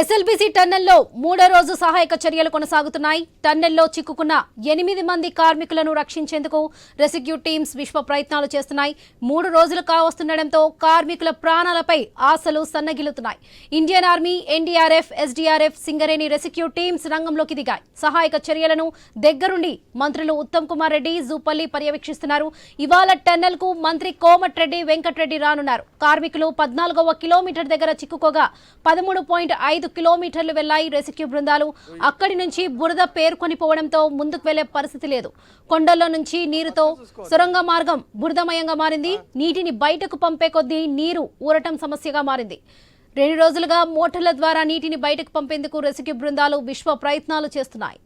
SLBC టన్నెల్లో మూడో రోజు సహాయక చర్యలు కొనసాగుతున్నాయి. టన్నెల్లో చిక్కుకున్న ఎనిమిది మంది కార్మికులను రక్షించేందుకు రెస్క్యూ టీమ్స్ విశ్వ ప్రయత్నాలు చేస్తున్నాయి. మూడు రోజులు కావస్తుండటంతో కార్మికుల ప్రాణాలపై ఆశలు సన్నగిల్లుతున్నాయి. Indian army NDRF SDRF Singareni rescue teams రంగంలోకి దిగాయి. సహాయక చర్యలను దగ్గరుండి మంత్రులు ఉత్తమ్ కుమార్ రెడ్డి జూపల్లి పర్యవేక్షిస్తున్నారు. ఇవాళ టన్నెల్కు మంత్రి కోమటిరెడ్డి వెంకటరెడ్డి రానున్నారు. కార్మికులు పద్నాలుగవ కిలోమీటర్ దగ్గర చిక్కుకోగా పదమూడు పాయింట్ ఐదు కిలోమీటర్లు వెళ్ళాయి రెస్క్యూ బృందాలు. అక్కడి నుంచి బురద పేర్కొని పోవడంతో ముందుకు వెళ్ళే పరిస్థితి లేదు. కొండల్లో నుంచి నీరుతో సొరంగ మార్గం బురదమయంగా మారింది. నీటిని బయటకు పంపే కొద్దీ నీరు ఊరటం సమస్యగా మారింది. రెండు రోజులుగా మోటార్ల ద్వారా నీటిని బయటకు పంపేందుకు రెస్క్యూ బృందాలు విశ్వ ప్రయత్నాలు చేస్తున్నాయి.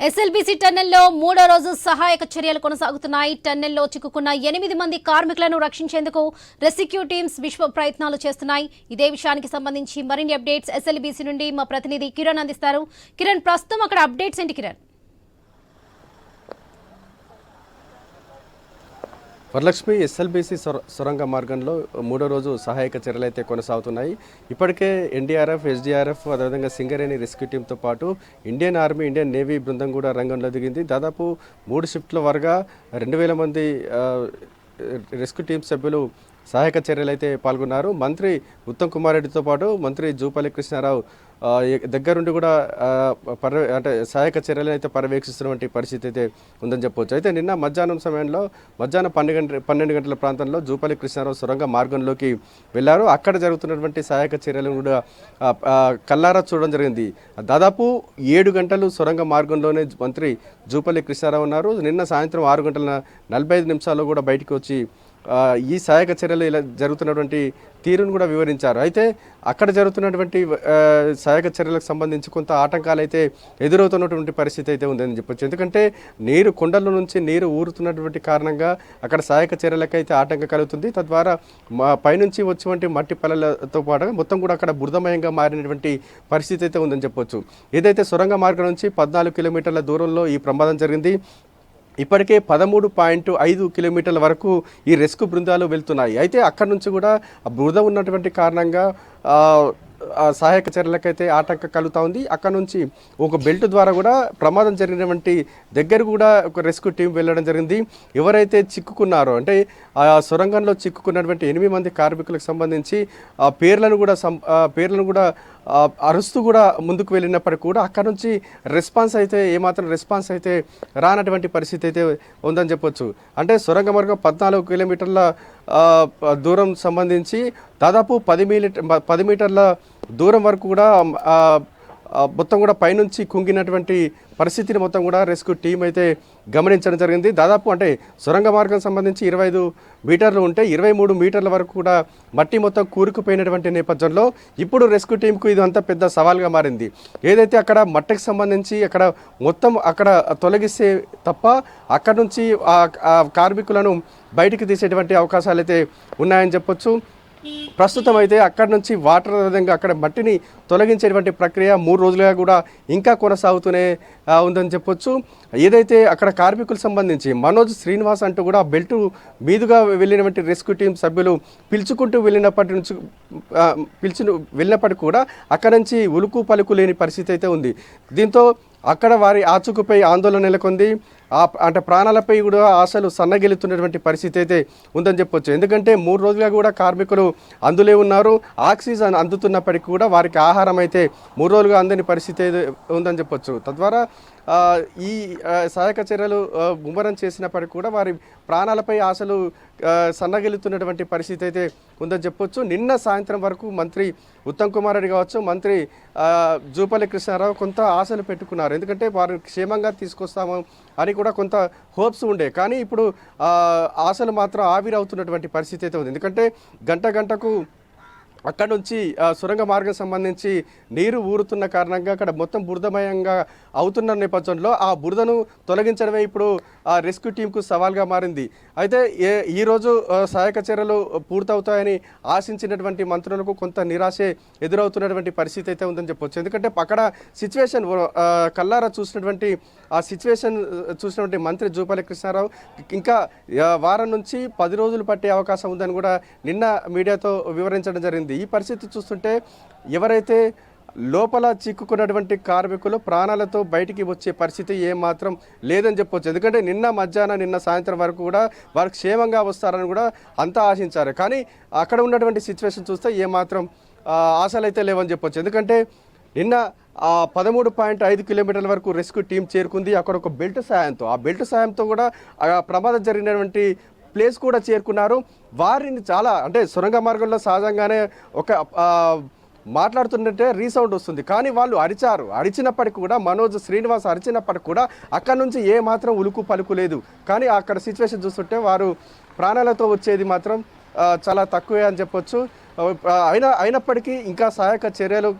ఎస్ఎల్బీసీ టన్నెల్లో మూడో రోజు సహాయక చర్యలు కొనసాగుతున్నాయి. టన్నెల్లో చిక్కుకున్న ఎనిమిది మంది కార్మికులను రక్షించేందుకు రెస్క్యూ టీమ్స్ విశ్వ ప్రయత్నాలు చేస్తున్నాయి. ఇదే విషయానికి సంబంధించి మరిన్ని అప్డేట్స్ ఎస్ఎల్బీసీ నుండి మా ప్రతినిధి కిరణ్ అందిస్తారు. కిరణ్ ప్రస్తుతం అక్కడ అప్డేట్స్ ఏంటి కిరణ్? వరలక్ష్మి ఎస్ఎల్బీసీ సొరంగ మార్గంలో మూడో రోజు సహాయక చర్యలు అయితే కొనసాగుతున్నాయి. ఇప్పటికే ఎన్డీఆర్ఎఫ్ ఎస్డీఆర్ఎఫ్ అదేవిధంగా సింగరేణి రెస్క్యూ టీంతో పాటు ఇండియన్ ఆర్మీ ఇండియన్ నేవీ బృందం కూడా రంగంలో దిగింది. దాదాపు మూడు షిఫ్ట్ల వరగా రెండు వేల మంది రెస్క్యూ టీం సభ్యులు సహాయక చర్యలు అయితే పాల్గొన్నారు. మంత్రి ఉత్తమ్ కుమార్ రెడ్డితో పాటు మంత్రి జూపల్లి కృష్ణారావు దగ్గరుండి కూడా ఆ, పర్య అంటే సహాయక చర్యలను అయితే పర్యవేక్షిస్తున్నటువంటి పరిస్థితి అయితే ఉందని చెప్పవచ్చు అయితే నిన్న మధ్యాహ్నం సమయంలో మధ్యాహ్నం పన్నెండు గంటల పన్నెండు గంటల ప్రాంతంలో జూపల్లి కృష్ణారావు సొరంగ మార్గంలోకి వెళ్ళారు. అక్కడ జరుగుతున్నటువంటి సహాయక చర్యలను కూడా కల్లారా చూడడం జరిగింది. దాదాపు ఏడు గంటలు సొరంగ మార్గంలోనే మంత్రి జూపల్లి కృష్ణారావు ఉన్నారు. నిన్న సాయంత్రం ఆరు గంటల నలభై ఐదు నిమిషాల్లో కూడా బయటికి వచ్చి ఈ సహాయక చర్యలు ఇలా జరుగుతున్నటువంటి తీరును కూడా వివరించారు. అయితే అక్కడ జరుగుతున్నటువంటి సహాయక చర్యలకు సంబంధించి కొంత ఆటంకాలు అయితే ఎదురవుతున్నటువంటి పరిస్థితి అయితే ఉందని చెప్పొచ్చు. ఎందుకంటే నీరు కొండల నుంచి నీరు ఊరుతున్నటువంటి కారణంగా అక్కడ సహాయక చర్యలకైతే ఆటంకం కలుగుతుంది. తద్వారా మా పైనుంచి వచ్చేటువంటి మట్టి పల్లెలతో పాటు మొత్తం కూడా అక్కడ బురదమయంగా మారినటువంటి పరిస్థితి అయితే ఉందని చెప్పొచ్చు. ఏదైతే సొరంగ మార్గం నుంచి పద్నాలుగు కిలోమీటర్ల దూరంలో ఈ ప్రమాదం జరిగింది ఇప్పటికే పదమూడు పాయింట్ ఐదు కిలోమీటర్ల వరకు ఈ రెస్క్యూ బృందాలు వెళ్తున్నాయి. అయితే అక్కడ నుంచి కూడా బురద ఉన్నటువంటి కారణంగా సహాయక చర్యలకైతే ఆటంకం కలుగుతూ ఉంది. అక్కడ నుంచి ఒక బెల్ట్ ద్వారా కూడా ప్రమాదం జరిగినటువంటి దగ్గర కూడా ఒక రెస్క్యూ టీం వెళ్ళడం జరిగింది. ఎవరైతే చిక్కుకున్నారో అంటే ఆ సొరంగంలో చిక్కుకున్నటువంటి ఎనిమిది మంది కార్మికులకు సంబంధించి ఆ పేర్లను కూడా సం ఆ పేర్లను కూడా అరుస్తూ కూడా ముందుకు వెళ్ళినప్పటికీ కూడా అక్కడ నుంచి రెస్పాన్స్ అయితే ఏమాత్రం రెస్పాన్స్ అయితే రానటువంటి పరిస్థితి అయితే ఉందని చెప్పొచ్చు. అంటే సొరంగ మార్గం పద్నాలుగు కిలోమీటర్ల దూరం సంబంధించి దాదాపు పది మీటర్ పది మీటర్ల దూరం వరకు కూడా మొత్తం కూడా పైనుంచి కుంగినటువంటి పరిస్థితిని మొత్తం కూడా రెస్క్యూ టీం అయితే గమనించడం జరిగింది. దాదాపు అంటే సొరంగ మార్గం సంబంధించి ఇరవై ఐదు మీటర్లు ఉంటే ఇరవై మూడు మీటర్ల వరకు కూడా మట్టి మొత్తం కూరుకుపోయినటువంటి నేపథ్యంలో ఇప్పుడు రెస్క్యూ టీంకు ఇది అంత పెద్ద సవాల్గా మారింది. ఏదైతే అక్కడ మట్టికి సంబంధించి అక్కడ మొత్తం అక్కడ తొలగిస్తే తప్ప అక్కడ నుంచి ఆ ఆ కార్మికులను బయటికి తీసేటువంటి అవకాశాలు అయితే ఉన్నాయని చెప్పొచ్చు. ప్రస్తుతం అయితే అక్కడ నుంచి వాటర్ విధంగా అక్కడ మట్టిని తొలగించేటువంటి ప్రక్రియ మూడు రోజులుగా కూడా ఇంకా కొనసాగుతూనే ఉందని చెప్పొచ్చు. ఏదైతే అక్కడ కార్మికులకు సంబంధించి మనోజ్ శ్రీనివాస్ అంటూ కూడా బెల్ట్ మీదుగా వెళ్ళినటువంటి రెస్క్యూ టీం సభ్యులు పిలుచుకుంటూ వెళ్ళినప్పటి నుంచి పిలిచి వెళ్ళినప్పటికీ కూడా అక్కడ నుంచి ఉలుకు పలుకు లేని పరిస్థితి అయితే ఉంది. దీంతో అక్కడ వారి ఆచూకుపై ఆందోళన నెలకొంది. అంటే ప్రాణాలపై కూడా ఆశలు సన్నగిలుతున్నటువంటి పరిస్థితి అయితే ఉందని చెప్పొచ్చు. ఎందుకంటే మూడు రోజులుగా కూడా కార్మికులు అందులే ఉన్నారు. ఆక్సిజన్ అందుతున్నప్పటికీ కూడా వారికి ఆహారం అయితే మూడు రోజులుగా అందని పరిస్థితి అయితే ఉందని చెప్పొచ్చు. తద్వారా ఈ సహాయక చర్యలు ముమ్మరం చేసినప్పటికీ కూడా వారి ప్రాణాలపై ఆశలు సన్నగిలుతున్నటువంటి పరిస్థితి అయితే ఉందని చెప్పొచ్చు. నిన్న సాయంత్రం వరకు మంత్రి ఉత్తమ్ కుమార్ రెడ్డి కావచ్చు మంత్రి జూపల్లి కృష్ణారావు కొంత ఆశలు పెట్టుకున్నారు. ఎందుకంటే వారు క్షేమంగా తీసుకొస్తాము అని కూడా కొంత హోప్స్ ఉండే. కానీ ఇప్పుడు ఆశలు మాత్రం ఆవిరవుతున్నటువంటి పరిస్థితి అయితే ఉంది. ఎందుకంటే గంట గంటకు అక్కడ నుంచి సొరంగ మార్గం సంబంధించి నీరు ఊరుతున్న కారణంగా అక్కడ మొత్తం బురదమయంగా అవుతున్న నేపథ్యంలో ఆ బురదను తొలగించడమే ఇప్పుడు ఆ రెస్క్యూ టీంకు సవాల్గా మారింది. అయితే ఏ ఈరోజు సహాయక చర్యలు పూర్తవుతాయని ఆశించినటువంటి మంత్రులకు కొంత నిరాశే ఎదురవుతున్నటువంటి పరిస్థితి అయితే ఉందని చెప్పొచ్చు. ఎందుకంటే అక్కడ సిచ్యువేషన్ కల్లారా చూసినటువంటి ఆ సిచ్యువేషన్ చూసినటువంటి మంత్రి జూపల్లి కృష్ణారావు ఇంకా వారం నుంచి పది రోజులు పట్టే అవకాశం ఉందని కూడా నిన్న మీడియాతో వివరించడం జరిగింది. ఈ పరిస్థితి చూస్తుంటే ఎవరైతే లోపల చిక్కుకున్నటువంటి కార్మికులు ప్రాణాలతో బయటికి వచ్చే పరిస్థితి ఏమాత్రం లేదని చెప్పొచ్చు. ఎందుకంటే నిన్న మధ్యాహ్నం నిన్న సాయంత్రం వరకు కూడా వారు క్షేమంగా వస్తారని కూడా అంతా ఆశించారు. కానీ అక్కడ ఉన్నటువంటి సిచ్యువేషన్ చూస్తే ఏమాత్రం ఆ, ఆశలు అయితే లేవని చెప్పొచ్చు. ఎందుకంటే నిన్న ఆ పదమూడు పాయింట్ ఐదు కిలోమీటర్ల వరకు రెస్క్యూ టీం చేరుకుంది. అక్కడ ఒక బెల్ట్ సాయంతో ఆ బెల్ట్ సాయంతో కూడా ఆ ప్రమాదం జరిగినటువంటి ప్లేస్ కూడా చేరుకున్నారు. వారిని చాలా అంటే సొరంగ మార్గంలో సహజంగానే ఒక మాట్లాడుతుంటే రీసౌండ్ వస్తుంది. కానీ వాళ్ళు అరిచారు. అరిచినప్పటికి కూడా మనోజ్ శ్రీనివాస్ అరిచినప్పటికి కూడా అక్కడ నుంచి ఏ మాత్రం ఉలుకు పలుకు లేదు. కానీ అక్కడ సిచ్యువేషన్ చూస్తుంటే వారు ప్రాణాలతో వచ్చేది మాత్రం చాలా తక్కువే అని చెప్పొచ్చు. అయినా అయినప్పటికీ ఇంకా సహాయక చర్యలు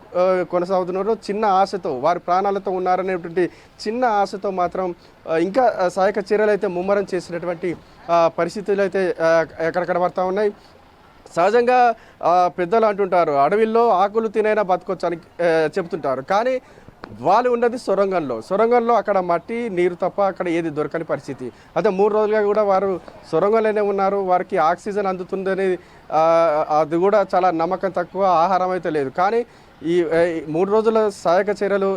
కొనసాగుతున్నారు. చిన్న ఆశతో వారి ప్రాణాలతో ఉన్నారనేటువంటి చిన్న ఆశతో మాత్రం ఇంకా సహాయక చర్యలు అయితే ముమ్మరం చేసినటువంటి పరిస్థితులు అయితే ఆ, ఎక్కడ కనబడతా ఉన్నాయి. సహజంగా పెద్దలు అంటుంటారు అడవిల్లో ఆకులు తినైనా బతకొచ్చు అని చెప్తుంటారు. కానీ వాళ్ళు ఉన్నది సొరంగంలో. సొరంగంలో అక్కడ మట్టి నీరు తప్ప అక్కడ ఏది దొరకని పరిస్థితి. అదే మూడు రోజులుగా కూడా వారు సొరంగంలోనే ఉన్నారు. వారికి ఆక్సిజన్ అందుతుందనేది అది కూడా చాలా నమ్మకం తక్కువ ఆహారం అయితే లేదు. కానీ ఈ మూడు రోజుల సహాయక చర్యలు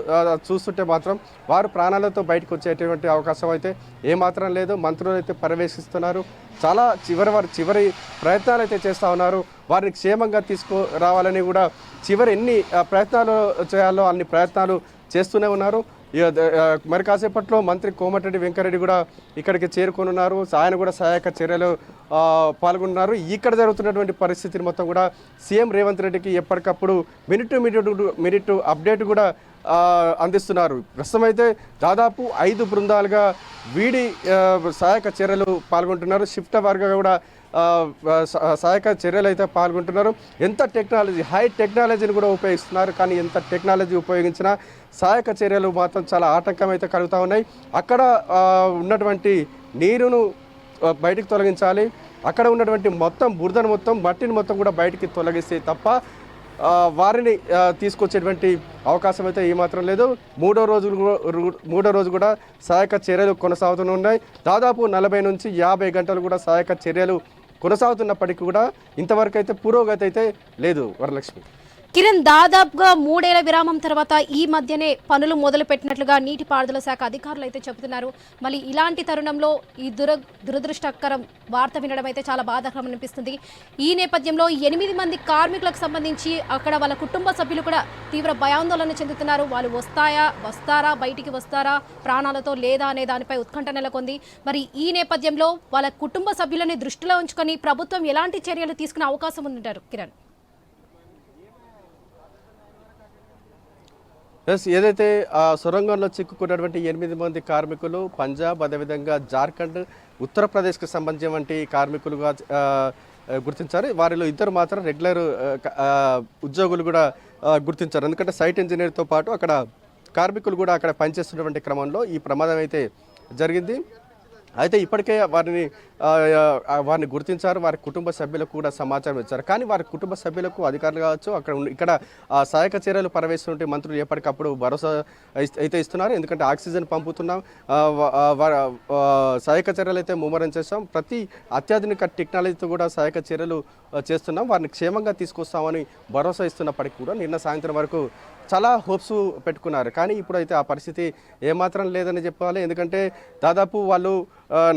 చూస్తుంటే మాత్రం వారు ప్రాణాలతో బయటకు వచ్చేటువంటి అవకాశం అయితే ఏమాత్రం లేదు. మంత్రులు అయితే పర్యవేక్షిస్తున్నారు. చాలా చివరి వారు చివరి ప్రయత్నాలు అయితే చేస్తూ ఉన్నారు. వారిని క్షేమంగా తీసుకురావాలని కూడా చివరి ఎన్ని ప్రయత్నాలు చేయాలో అన్ని ప్రయత్నాలు చేస్తూనే ఉన్నారు. మరి కాసేపట్లో మంత్రి కోమటిరెడ్డి వెంకరెడ్డి కూడా ఇక్కడికి చేరుకోనున్నారు. ఆయన కూడా సహాయక చర్యలు పాల్గొన్నారు ఇక్కడ జరుగుతున్నటువంటి పరిస్థితిని మొత్తం కూడా సీఎం రేవంత్ రెడ్డికి ఎప్పటికప్పుడు minute to minute minute update కూడా అందిస్తున్నారు. ప్రస్తుతం అయితే దాదాపు ఐదు బృందాలుగా వీడి సహాయక చర్యలు పాల్గొంటున్నారు. షిఫ్ట్ వారుగా కూడా సహాయక చర్యలు అయితే పాల్గొంటున్నారు. ఎంత టెక్నాలజీ హై టెక్నాలజీని కూడా ఉపయోగిస్తున్నారు కానీ ఎంత టెక్నాలజీ ఉపయోగించినా సహాయక చర్యలు మాత్రం చాలా ఆటంకం అయితే కలుగుతూ ఉన్నాయి. అక్కడ ఉన్నటువంటి నీరును బయటికి తొలగించాలి. అక్కడ ఉన్నటువంటి మొత్తం బురదను మొత్తం మట్టిని మొత్తం కూడా బయటికి తొలగిస్తే తప్ప వారిని తీసుకొచ్చేటువంటి అవకాశం అయితే ఏమాత్రం లేదు. మూడో రోజు మూడో రోజు కూడా సహాయక చర్యలు కొనసాగుతూనే ఉన్నాయి. దాదాపు నలభై నుంచి యాభై గంటలు కూడా సహాయక చర్యలు కొనసాగుతున్నప్పటికీ కూడా ఇంతవరకు అయితే పురోగతి అయితే లేదు వరలక్ష్మి. కిరణ్ దాదాపుగా మూడేళ్ళ విరామం తర్వాత ఈ మధ్యనే పనులు మొదలు పెట్టినట్లుగా నీటిపారుదల శాఖ అధికారులు అయితే చెబుతున్నారు. మళ్ళీ ఇలాంటి తరుణంలో ఈ దుర దురదృష్టకరం వార్త వినడం అయితే చాలా బాధాకరం అనిపిస్తుంది. ఈ నేపథ్యంలో ఎనిమిది మంది కార్మికులకు సంబంధించి అక్కడ వాళ్ళ కుటుంబ సభ్యులు కూడా తీవ్ర భయాందోళన చెందుతున్నారు. వాళ్ళు వస్తాయా? వస్తారా? బయటికి వస్తారా? ప్రాణాలతో లేదా అనే దానిపై ఉత్కంఠ నెలకొంది. మరి ఈ నేపథ్యంలో వాళ్ళ కుటుంబ సభ్యులని దృష్టిలో ఉంచుకొని ప్రభుత్వం ఎలాంటి చర్యలు తీసుకునే అవకాశం ఉందంటారు కిరణ్? ఎస్ ఏదైతే ఆ సొరంగంలో చిక్కుకున్నటువంటి ఎనిమిది మంది కార్మికులు పంజాబ్ అదేవిధంగా జార్ఖండ్ ఉత్తరప్రదేశ్కి సంబంధించిన వంటి కార్మికులుగా గుర్తించారు. వారిలో ఇద్దరు మాత్రం రెగ్యులర్ ఉద్యోగులు కూడా గుర్తించారు. ఎందుకంటే సైట్ ఇంజనీర్తో పాటు అక్కడ కార్మికులు కూడా అక్కడ పనిచేస్తున్నటువంటి క్రమంలో ఈ ప్రమాదం అయితే జరిగింది. అయితే ఇప్పటికే వారిని వారిని గుర్తించారు. వారి కుటుంబ సభ్యులకు కూడా సమాచారం ఇచ్చారు. కానీ వారి కుటుంబ సభ్యులకు అధికారులు కావచ్చు అక్కడ ఇక్కడ సహాయక చర్యలు పరవేస్తుంటే మంత్రులు ఎప్పటికప్పుడు భరోసా అయితే ఇస్తున్నారు. ఎందుకంటే ఆక్సిజన్ పంపుతున్నాం. సహాయక చర్యలు అయితే ముమ్మరం చేస్తాం ప్రతి అత్యాధునిక టెక్నాలజీతో కూడా సహాయక చర్యలు చేస్తున్నాం. వారిని క్షేమంగా తీసుకొస్తామని భరోసా ఇస్తున్నప్పటికీ కూడా నిన్న సాయంత్రం వరకు చాలా హోప్స్ పెట్టుకున్నారు. కానీ ఇప్పుడైతే ఆ పరిస్థితి ఏమాత్రం లేదని చెప్పాలి. ఎందుకంటే దాదాపు వాళ్ళు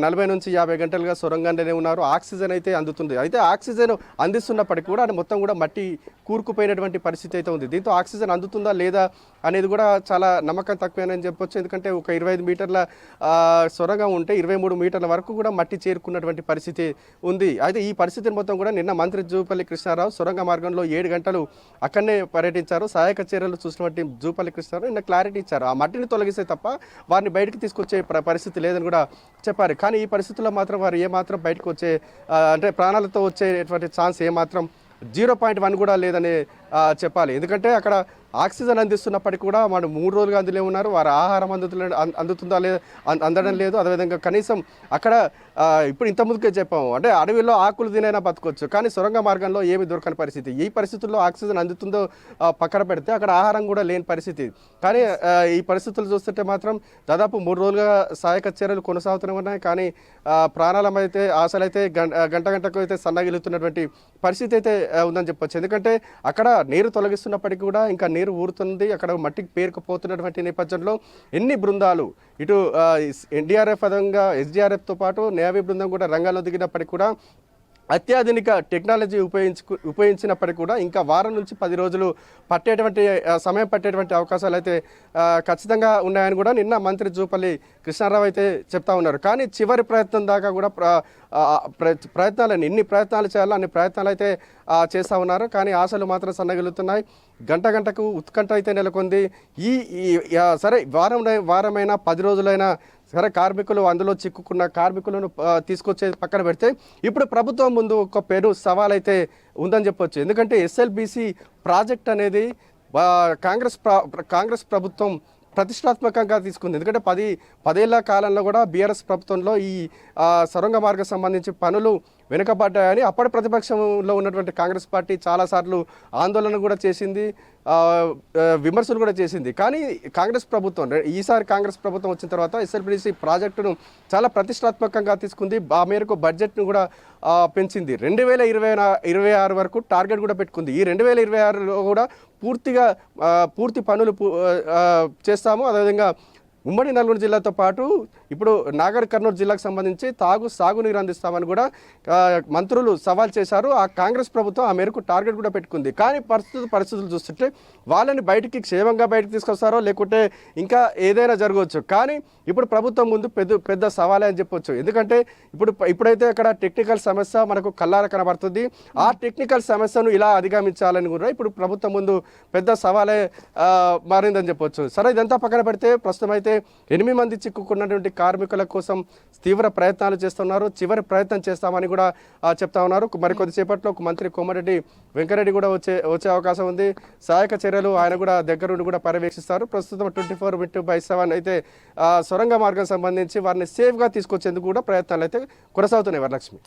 నలభై నుంచి యాభై గంటలుగా సొరంగంలోనే ఉన్నారు. ఆక్సిజన్ అయితే అందుతుంది. అయితే ఆక్సిజన్ అందిస్తున్నప్పటికీ కూడా అది మొత్తం కూడా మట్టి కూరుకుపోయినటువంటి పరిస్థితి అయితే ఉంది. దీంతో ఆక్సిజన్ అందుతుందా లేదా అనేది కూడా చాలా నమ్మకం తక్కువేనని చెప్పొచ్చు. ఎందుకంటే ఒక ఇరవై ఐదు మీటర్ల సొరంగం ఉంటే ఇరవై మూడు మీటర్ల వరకు కూడా మట్టి చేరుకున్నటువంటి పరిస్థితి ఉంది. అయితే ఈ పరిస్థితిని మొత్తం కూడా నిన్న మంత్రి జూపల్లి కృష్ణారావు సొరంగ మార్గంలో ఏడు గంటలు అక్కడనే పర్యటించారు. సహాయక చర్యలు చూసినటువంటి జూపల్లి కృష్ణారావు నిన్న క్లారిటీ ఇచ్చారు. ఆ మట్టిని తొలగిస్తే తప్ప వారిని బయటకు తీసుకొచ్చే పరిస్థితి లేదని కూడా చెప్పారు. కానీ ఈ పరిస్థితుల్లో మాత్రం వారు ఏమాత్రం బయటకు వచ్చే అంటే ప్రాణాలతో వచ్చేటువంటి ఛాన్స్ ఏమాత్రం జీరో పాయింట్ వన్ కూడా లేదని చెప్పాలి. ఎందుకంటే అక్కడ ఆక్సిజన్ అందిస్తున్నప్పటికీ కూడా వాడు మూడు రోజులుగా అందులో ఉన్నారు. వారి ఆహారం అందుతున్న అందుతుందా లేదా అందడం లేదు. అదేవిధంగా కనీసం అక్కడ ఇప్పుడు ఇంత ముందుకే చెప్పాము. అంటే అడవిలో ఆకులు తినైనా బతకొచ్చు కానీ సొరంగ మార్గంలో ఏమి దొరకని పరిస్థితి. ఈ పరిస్థితుల్లో ఆక్సిజన్ అందుతుందో పక్కన పెడితే అక్కడ ఆహారం కూడా లేని పరిస్థితి. కానీ ఈ పరిస్థితులు చూస్తుంటే మాత్రం దాదాపు మూడు రోజులుగా సహాయక చర్యలు కొనసాగుతూనే ఉన్నాయి. కానీ ప్రాణాలమైతే ఆశలైతే గంట గంట గంటకు అయితే సన్నగిలుతున్నటువంటి పరిస్థితి అయితే ఉందని చెప్పొచ్చు. ఎందుకంటే అక్కడ నీరు తొలగిస్తున్నప్పటికీ కూడా ఇంకా నీరు ఊరుతుంది. అక్కడ మట్టికి పేరుకుపోతున్నటువంటి నేపథ్యంలో ఎన్ని బృందాలు ఇటు ఎన్డీఆర్ఎఫ్ పదంగా ఎస్డీఆర్ఎఫ్తో పాటు నేవీ బృందం కూడా రంగంలో దిగినప్పటికీ కూడా అత్యాధునిక టెక్నాలజీ ఉపయోగించు ఉపయోగించినప్పటికీ కూడా ఇంకా వారం నుంచి పది రోజులు పట్టేటువంటి సమయం పట్టేటువంటి అవకాశాలు అయితే ఖచ్చితంగా ఉన్నాయని కూడా నిన్న మంత్రి జూపల్లి కృష్ణారావు అయితే చెప్తా ఉన్నారు. కానీ చివరి ప్రయత్నం దాకా కూడా ప్ర ఎన్ని ప్రయత్నాలు చేయాలో అన్ని ప్రయత్నాలు అయితే చేస్తూ ఉన్నారు. కానీ ఆశలు మాత్రం సన్నగిలుతున్నాయి గంట గంటకు ఉత్కంఠ అయితే నెలకొంది. ఈ సరే వారం వారమైనా పది రోజులైనా సరే కార్మికులు అందులో చిక్కుకున్న కార్మికులను తీసుకొచ్చే పక్కన పెడితే ఇప్పుడు ప్రభుత్వం ముందు ఒక పెను సవాల్ అయితే ఉందని చెప్పొచ్చు. ఎందుకంటే ఎస్ఎల్బిసి ప్రాజెక్ట్ అనేది కాంగ్రెస్ ప్రా కాంగ్రెస్ ప్రభుత్వం ప్రతిష్టాత్మకంగా తీసుకుంది. ఎందుకంటే పది పదేళ్ళ కాలంలో కూడా బీఆర్ఎస్ ప్రభుత్వంలో ఈ సొరంగ మార్గం సంబంధించి పనులు వెనుకబడ్డాయని అప్పటి ప్రతిపక్షంలో ఉన్నటువంటి కాంగ్రెస్ పార్టీ చాలాసార్లు ఆందోళన కూడా చేసింది విమర్శలు కూడా చేసింది. కానీ కాంగ్రెస్ ప్రభుత్వం ఈసారి కాంగ్రెస్ ప్రభుత్వం వచ్చిన తర్వాత ఎస్ఎల్బిసి ప్రాజెక్టును చాలా ప్రతిష్టాత్మకంగా తీసుకుంది. ఆ మేరకు బడ్జెట్ను కూడా పెంచింది. రెండు వేల ఇరవై ఇరవై ఆరు వరకు టార్గెట్ కూడా పెట్టుకుంది. ఈ రెండు వేల ఇరవై ఆరులో కూడా పూర్తిగా పూర్తి పనులు చేస్తాము. అదేవిధంగా ఉమ్మడి నల్గొండ జిల్లాతో పాటు ఇప్పుడు నాగర్ కర్నూలు జిల్లాకు సంబంధించి తాగు సాగునీరు అందిస్తామని కూడా మంత్రులు సవాల్ చేశారు. ఆ కాంగ్రెస్ ప్రభుత్వం ఆ మేరకు టార్గెట్ కూడా పెట్టుకుంది. కానీ పరిస్థితులు పరిస్థితులు చూస్తుంటే వాళ్ళని బయటికి క్షేమంగా బయటకు తీసుకొస్తారో లేకుంటే ఇంకా ఏదైనా జరగవచ్చు. కానీ ఇప్పుడు ప్రభుత్వం ముందు పెద్ద పెద్ద సవాలే అని చెప్పొచ్చు. ఎందుకంటే ఇప్పుడు ఇప్పుడైతే అక్కడ టెక్నికల్ సమస్య మనకు కల్లార కనబడుతుంది. ఆ టెక్నికల్ సమస్యను ఇలా అధిగమించాలని కూడా ఇప్పుడు ప్రభుత్వం ముందు పెద్ద సవాలే మారిందని చెప్పొచ్చు. సరే ఇదంతా పక్కన పెడితే ప్రస్తుతం అయితే ఎనిమిది మంది చిక్కుకున్నటువంటి కార్మికుల కోసం తీవ్ర ప్రయత్నాలు చేస్తున్నారు. చివరి ప్రయత్నం చేస్తామని కూడా చెప్తా ఉన్నారు. మరి కొద్దిసేపట్లో ఒక మంత్రి కోమరెడ్డి వెంకరెడ్డి కూడా వచ్చే వచ్చే అవకాశం ఉంది. సహాయక చర్యలు ఆయన కూడా దగ్గరుండి కూడా పర్యవేక్షిస్తారు. ప్రస్తుతం twenty four into by seven అయితే సొరంగ మార్గం సంబంధించి వారిని సేఫ్గా తీసుకొచ్చేందుకు కూడా ప్రయత్నాలు అయితే కొనసాగుతున్నాయి వరలక్ష్మి.